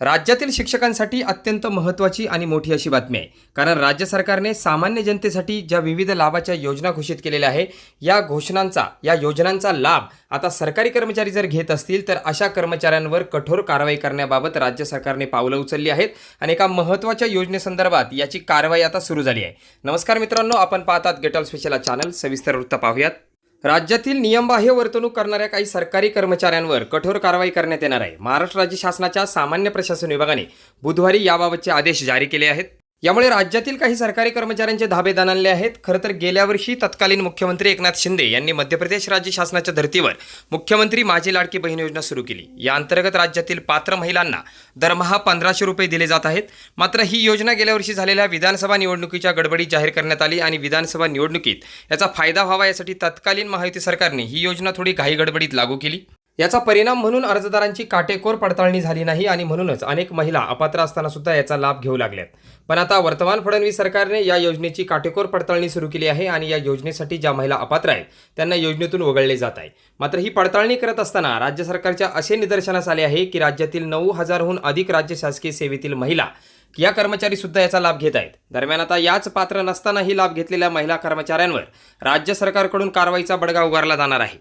राज्यातील शिक्षकांसाठी अत्यंत महत्त्वाची आणि मोठी अशी बातमी आहे. कारण राज्य सरकारने सामान्य जनतेसाठी ज्या विविध लाभाच्या योजना घोषित केलेल्या आहे या घोषणांचा या योजनांचा लाभ आता सरकारी कर्मचारी जर घेत असतील तर अशा कर्मचाऱ्यांवर कठोर कारवाई करण्याबाबत राज्य सरकारने पावलं उचलली आहेत आणि एका महत्त्वाच्या योजनेसंदर्भात याची कारवाई आता सुरू झाली आहे. नमस्कार मित्रांनो आपण पाहतात गेटॉल स्पेशल चॅनल सविस्तर वृत्त पाहूयात. राज्यातील नियमबाह्य वर्तणूक करणाऱ्या काही सरकारी कर्मचाऱ्यांवर कठोर कारवाई करण्यात येणार आहे. महाराष्ट्र राज्य शासनाच्या सामान्य प्रशासन विभागाने बुधवारी याबाबतचे आदेश जारी केले आहेत. यामुळे राज्यातील काही सरकारी कर्मचाऱ्यांचे धाबे दणाणले आहेत. खरं तर गेल्या वर्षी तत्कालीन मुख्यमंत्री एकनाथ शिंदे यांनी मध्य प्रदेश राज्य शासनाच्या धर्तीवर मुख्यमंत्री माझी लाडकी बहीण योजना सुरू केली. या अंतर्गत राज्यातील पात्र महिलांना दरमहा पंधराशे रुपये दिले जात आहेत. मात्र ही योजना गेल्या वर्षी झालेल्या विधानसभा निवडणुकीच्या गडबडीत जाहीर करण्यात आली आणि विधानसभा निवडणुकीत याचा फायदा व्हावा यासाठी तत्कालीन महायुती सरकारने ही योजना थोडी घाई गडबडीत लागू केली. याचा परिणाम म्हणून अर्जदारांची काटेकोर पडताळणी झाली नाही आणि म्हणूनच अनेक महिला अपात्र असताना सुद्धा याचा लाभ घेऊ लागल्यात. पण आता वर्तमान फडणवीस सरकारने या योजनेची काटेकोर पडताळणी सुरू केली आहे आणि या योजनेसाठी ज्या महिला अपात्र आहेत त्यांना योजनेतून वगळले जात आहे. मात्र ही पडताळणी करत असताना राज्य सरकारच्या असे निदर्शनास आले आहे की राज्यातील नऊ हजारहून अधिक राज्य शासकीय सेवेतील महिला या कर्मचारी सुद्धा याचा लाभ घेत आहेत. दरम्यान आता याच पात्र नसतानाही लाभ घेतलेल्या महिला कर्मचाऱ्यांवर राज्य सरकारकडून कारवाईचा बडगा उगारला जाणार आहे.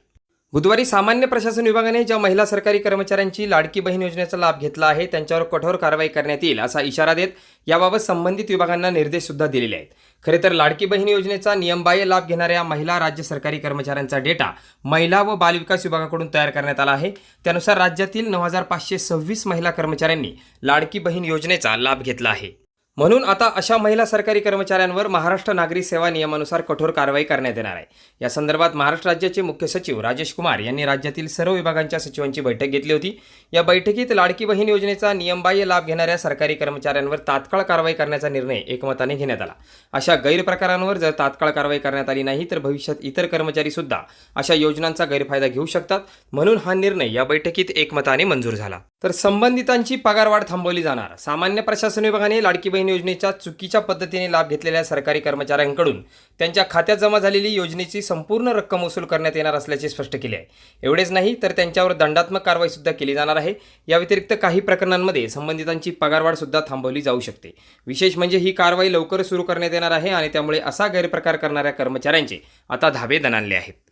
बुधवारी सामान्य प्रशासन विभागाने ज्या महिला सरकारी कर्मचाऱ्यांची लाडकी बहीण योजनेचा लाभ घेतला आहे त्यांच्यावर कठोर कारवाई करण्यात येईल असा इशारा देत याबाबत संबंधित विभागांना निर्देश सुद्धा दिलेले आहेत. खरे तर लाडकी बहीण योजनेचा नियमबाह्य लाभ घेणाऱ्या महिला राज्य सरकारी कर्मचाऱ्यांचा डेटा महिला व बालविकास विभागाकडून तयार करण्यात आला आहे. त्यानुसार राज्यातील नऊ हजार पाचशे सव्वीस महिला कर्मचाऱ्यांनी लाडकी बहीण योजनेचा लाभ घेतला आहे. म्हणून आता अशा महिला सरकारी कर्मचाऱ्यांवर महाराष्ट्र नागरी सेवा नियमानुसार कठोर कारवाई करण्यात येणार आहे. या संदर्भात महाराष्ट्र राज्याचे मुख्य सचिव राजेश कुमार यांनी राज्यातील सर्व विभागांच्या सचिवांची बैठक घेतली होती. या बैठकीत लाडकी बहीण योजनेचा नियमबाह्य लाभ घेणाऱ्या सरकारी कर्मचाऱ्यांवर तात्काळ कारवाई करण्याचा निर्णय एकमताने घेण्यात आला. अशा गैरप्रकारांवर जर तात्काळ कारवाई करण्यात आली नाही तर भविष्यात इतर कर्मचारी सुद्धा अशा योजनांचा गैरफायदा घेऊ शकतात. म्हणून हा निर्णय या बैठकीत एकमताने मंजूर झाला. तर संबंधितांची पगारवाढ थांबवली जाणार. सामान्य प्रशासन विभागाने लाडकी बहीण योजनेच्या चुकीच्या पद्धतीने लाभ घेतलेल्या सरकारी कर्मचाऱ्यांकडून त्यांच्या खात्यात जमा झालेली योजनेची संपूर्ण रक्कम वसूल करण्यात येणार असल्याचे स्पष्ट केले आहे. एवढेच नाही तर त्यांच्यावर दंडात्मक कारवाई सुद्धा केली जाणार आहे. या व्यतिरिक्त काही प्रकरणांमध्ये संबंधितांची पगारवाढ सुद्धा थांबवली जाऊ शकते. विशेष म्हणजे ही कारवाई लवकर सुरू करण्यात येणार आहे आणि त्यामुळे असा गैरप्रकार करणाऱ्या कर्मचाऱ्यांचे आता धाबे दणाणले आहेत.